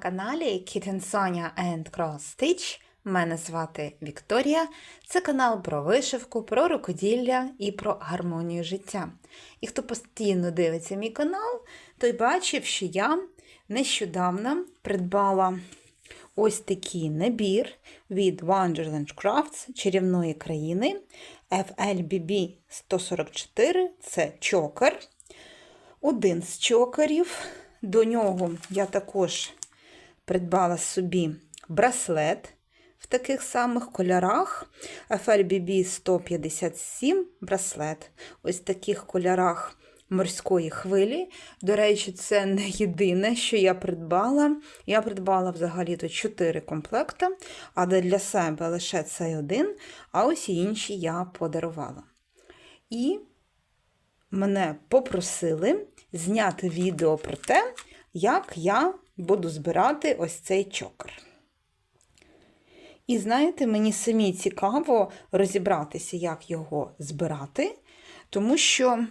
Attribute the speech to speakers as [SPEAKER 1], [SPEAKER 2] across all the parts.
[SPEAKER 1] каналі Kitten Sonia and Cross Stitch. Мене звати Вікторія. Це канал про вишивку, про рукоділля і про гармонію життя. І хто постійно дивиться мій канал, той бачив, що я нещодавно придбала ось такий набір від Wonderland Crafts чарівної країни FLBB 144. Це чокер один з чокерів. До нього я також придбала собі браслет в таких самих кольорах. FLBB 157 браслет. Ось в таких кольорах морської хвилі. До речі, це не єдине, що я придбала. Я придбала взагалі-то 4 комплекти, але для себе лише цей один, а ось інші я подарувала. І мене попросили зняти відео про те, як я буду збирати ось цей чокер. І знаєте, мені самі цікаво розібратися, як його збирати, тому що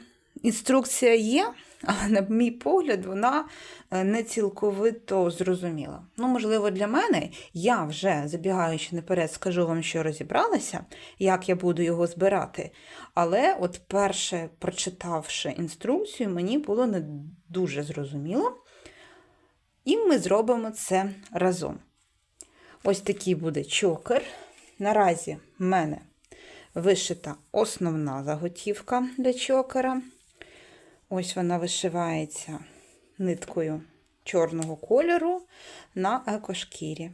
[SPEAKER 1] інструкція є, але, на мій погляд, вона е, не цілковито зрозуміла. Ну, можливо, для мене я вже, забігаючи наперед, скажу вам, що розібралася, як я буду його збирати. Але, от перше, прочитавши інструкцію, мені було не дуже зрозуміло. І ми зробимо це разом. Ось такий буде чокер. Наразі в мене вишита основна заготівка для чокера. Ось вона вишивається ниткою чорного кольору на екошкірі.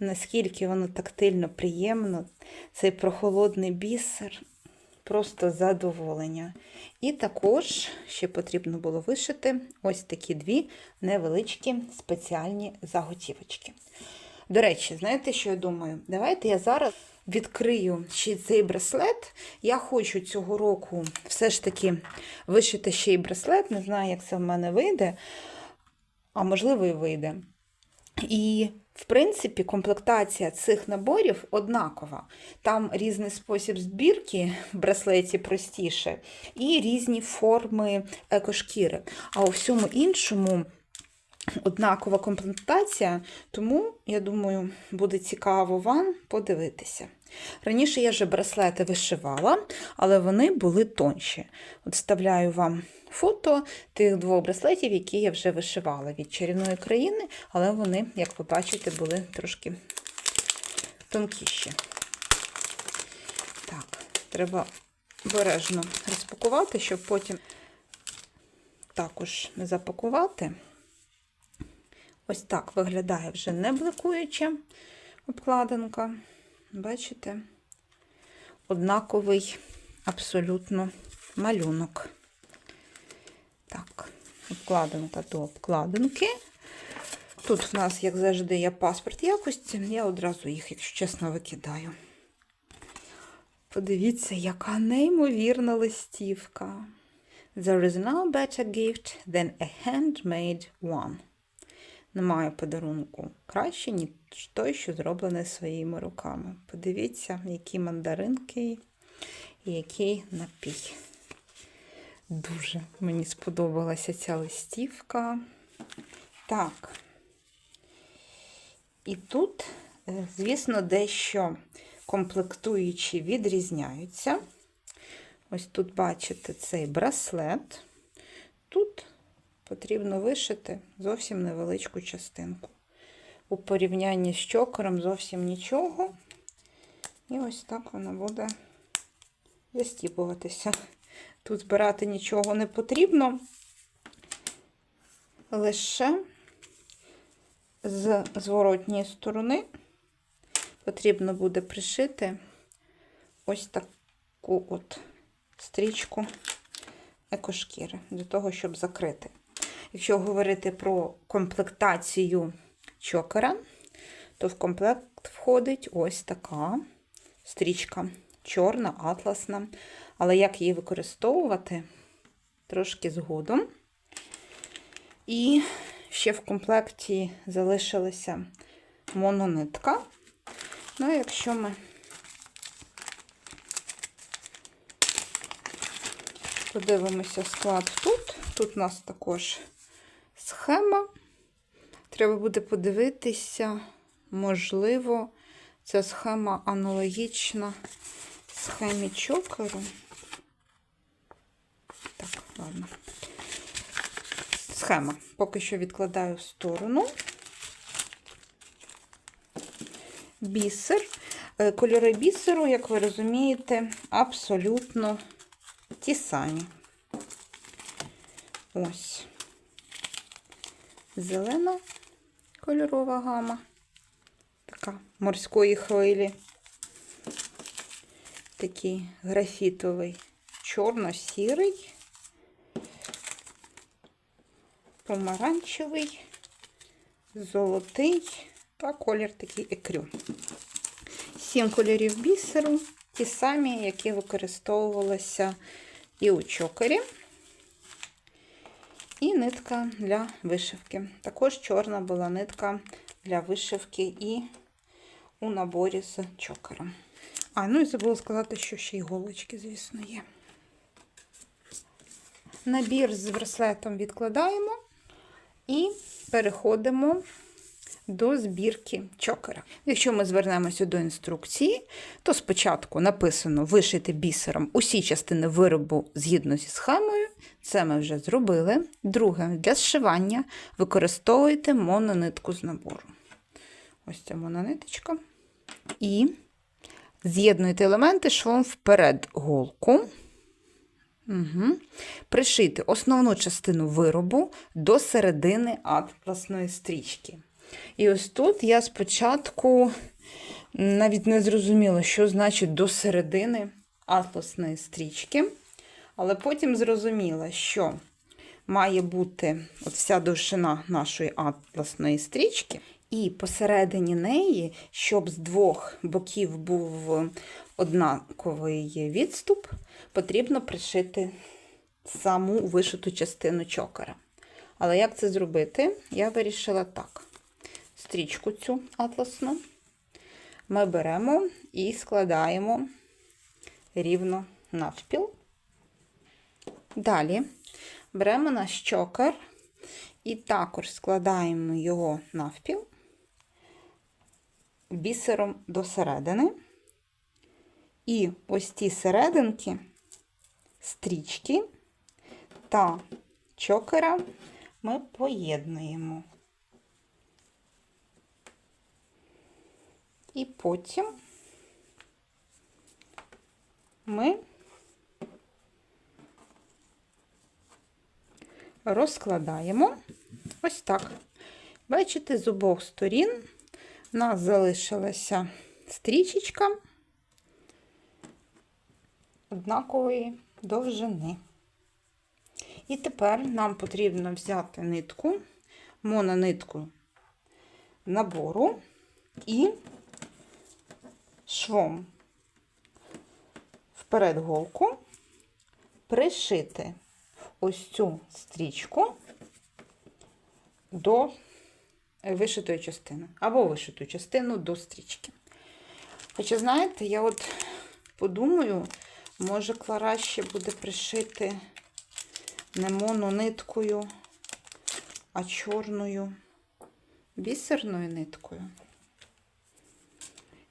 [SPEAKER 1] Наскільки воно тактильно приємно, цей прохолодний бісер, просто задоволення. І також ще потрібно було вишити ось такі дві невеличкі спеціальні заготівочки. До речі, знаєте, що я думаю? Давайте я зараз відкрию ще цей браслет. Я хочу цього року все ж таки вишити ще й браслет. Не знаю, як це в мене вийде, а можливо, і вийде. І, в принципі, комплектація цих наборів однакова. Там різний спосіб збірки в браслеті простіше, і різні форми екошкіри. А у всьому іншому однакова комплектація, тому, я думаю, буде цікаво вам подивитися. Раніше я вже браслети вишивала, але вони були тонші. От вставляю вам фото тих двох браслетів, які я вже вишивала від чарівної країни, але вони, як ви бачите, були трошки тонкіші. Так, треба обережно розпакувати, щоб потім також не запакувати. Ось так виглядає вже не бликуюча обкладинка. Бачите? Однаковий абсолютно малюнок. Так, обкладинка до обкладинки. Тут в нас, як завжди, є паспорт якості. Я одразу їх, якщо чесно, викидаю. Подивіться, яка неймовірна листівка. There is no better gift than a handmade one. Немає подарунку краще, ніж той, що зроблений своїми руками. Подивіться, які мандаринки і який напій. Дуже мені сподобалася ця листівка. Так. І тут, е, звісно, дещо комплектуючі відрізняються. Ось тут, бачите, цей браслет. Тут потрібно вишити зовсім невеличку частинку. У порівнянні з чокером зовсім нічого. І ось так воно буде застіпуватися. Тут збирати нічого не потрібно, лише з зворотньої сторони потрібно буде пришити ось таку от стрічку екошкіри, для того, щоб закрити. Якщо говорити про комплектацію чокера, то в комплект входить ось така стрічка, чорна, атласна. Але як її використовувати, трошки згодом. І ще в комплекті залишилася мононитка. Ну, якщо ми подивимося склад тут, тут у нас також схема. Треба буде подивитися, можливо, ця схема аналогічна схемі чокеру. Так, ладно. Схема. Поки що відкладаю в сторону. Бісер. Е, Кольори бісеру, як ви розумієте, абсолютно ті самі. Ось. Зелена кольорова гама. Така морської хвилі. Такий графітовий, чорно-сірий, помаранчевий, золотий та колір такий екрю. Сім кольорів бісеру, ті самі, які використовувалися і у чокері. І нитка для вишивки. Також чорна була нитка для вишивки і у наборі з чокером. А, ну і забула сказати, що ще й голочки, звісно, є. Набір з браслетом відкладаємо і переходимо до збірки чокера. Якщо ми звернемося до інструкції, то спочатку написано вишити бісером усі частини виробу згідно зі схемою. Це ми вже зробили. Друге, для зшивання використовуйте мононитку з набору. Ось ця монониточка. І з'єднуйте елементи швом вперед голку. Угу. Пришити основну частину виробу до середини атласної стрічки. І ось тут я спочатку навіть не зрозуміла, що значить до середини атласної стрічки, але потім зрозуміла, що має бути от вся довжина нашої атласної стрічки, і посередині неї, щоб з двох боків був однаковий відступ, потрібно пришити саму вишиту частину чокера. Але як це зробити? Я вирішила так. Стрічку цю атласну ми беремо і складаємо рівно навпіл. Далі беремо наш чокер і також складаємо його навпіл бісером до середини. І ось ті серединки, стрічки та чокера ми поєднуємо. І потім ми розкладаємо ось так. Бачите, з обох сторін у нас залишилася стрічечка однакової довжини. І тепер нам потрібно взяти нитку, мононитку набору і швом вперед голку пришити ось цю стрічку до вишитої частини, або вишиту частину до стрічки. Хоча, знаєте, я от подумаю, може, краще буде пришити не монониткою, а чорною бісерною ниткою.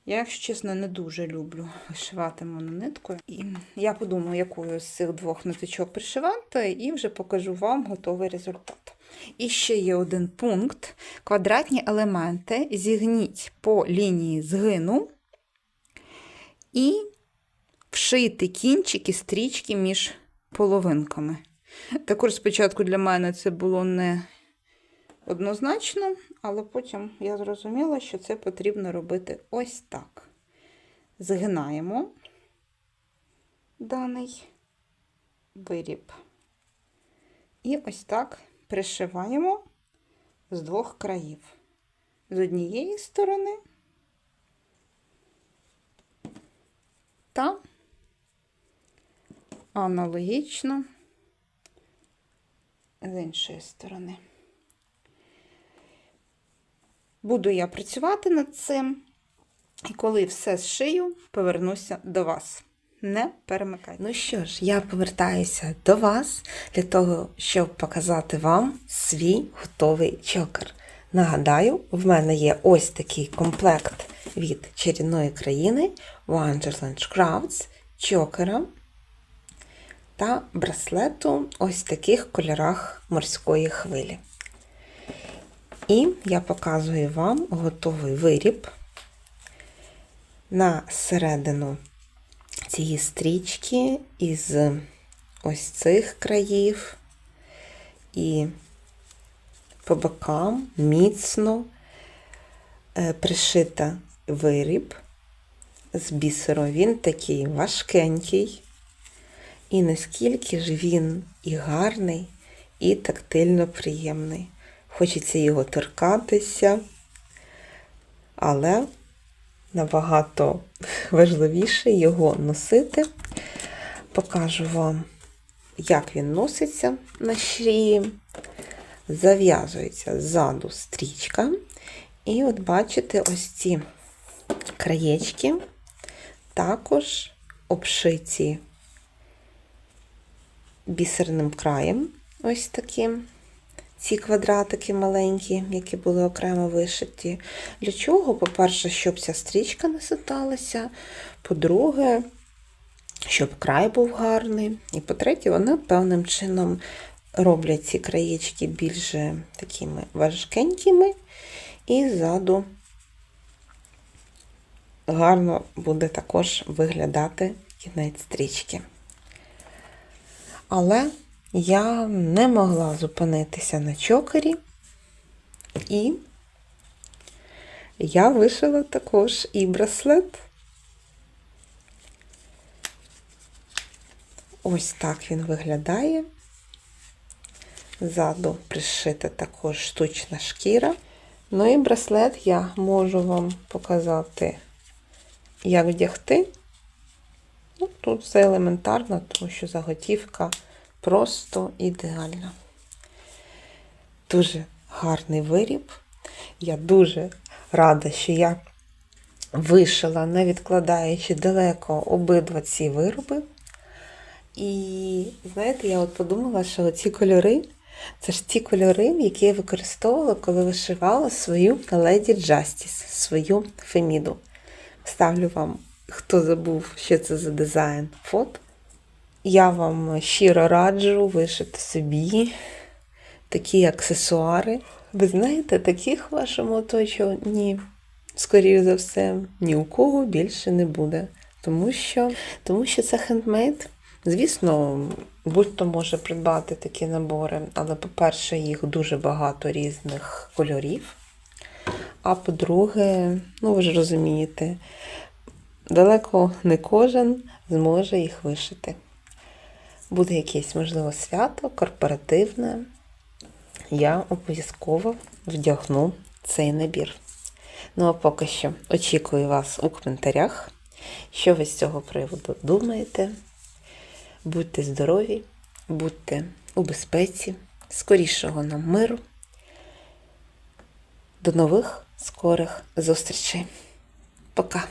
[SPEAKER 1] Я, якщо чесно, не дуже люблю вишивати монониткою. І я подумаю, якою з цих двох ниточок пришивати, і вже покажу вам готовий результат. І ще є один пункт: квадратні елементи зігніть по лінії згину і вшити кінчики стрічки між половинками. Також спочатку для мене це було не однозначно, але потім я зрозуміла, що це потрібно робити ось так. Згинаємо даний виріб. І ось так пришиваємо з двох країв. З однієї сторони та аналогічно з іншої сторони. Буду я працювати над цим, і коли все зшию, повернуся до вас. Не перемикайте. Ну що ж, я повертаюся до вас для того, щоб показати вам свій готовий чокер. Нагадаю, в мене є ось такий комплект від чарівної країни Wonderland Crafts, чокера та браслету ось таких кольорах морської хвилі. І я показую вам готовий виріб на середину цієї стрічки із ось цих країв і по бокам міцно е, пришита виріб з бісеру. Він такий важкенький, і наскільки ж він і гарний, і тактильно приємний. Хочеться його торкатися, але набагато важливіше його носити. Покажу вам, як він носиться на шиї. Зав'язується ззаду стрічка. І от бачите, ось ці краєчки також обшиті бісерним краєм, ось таким. Ці квадратики маленькі, які були окремо вишиті. Для чого? По-перше, щоб ця стрічка не ситалася. По-друге, щоб край був гарний. І по-третє, вони певним чином роблять ці краєчки більш такими важкенькими, і ззаду гарно буде також виглядати кінець стрічки. Але я не могла зупинитися на чокері, і я вишила також і браслет. Ось так він виглядає. Ззаду пришита також штучна шкіра. Ну і браслет я можу вам показати, як вдягти. Ну, Тут все елементарно, тому що заготівка просто ідеальна. Дуже гарний виріб. Я дуже рада, що я вишила, не відкладаючи далеко обидва ці вироби. І, знаєте, я от подумала, що ці кольори це ж ті кольори, які я використовувала, коли вишивала свою Леді Джастіс, свою Феміду. Ставлю вам, хто забув, що це за дизайн фото. Я вам щиро раджу вишити собі такі аксесуари. Ви знаєте, таких в вашому оточенні, скоріше за все, ні у кого більше не буде. Тому що, тому що це хендмейд. Звісно, будь-хто може придбати такі набори, але, по-перше, їх дуже багато різних кольорів. А по-друге, ну ви ж розумієте, далеко не кожен зможе їх вишити. Буде якесь, можливо, свято, корпоративне. Я обов'язково вдягну цей набір. Ну, а поки що очікую вас у коментарях, що ви з цього приводу думаєте. Будьте здорові, будьте у безпеці, скорішого нам миру. До нових скорих зустрічей. Пока!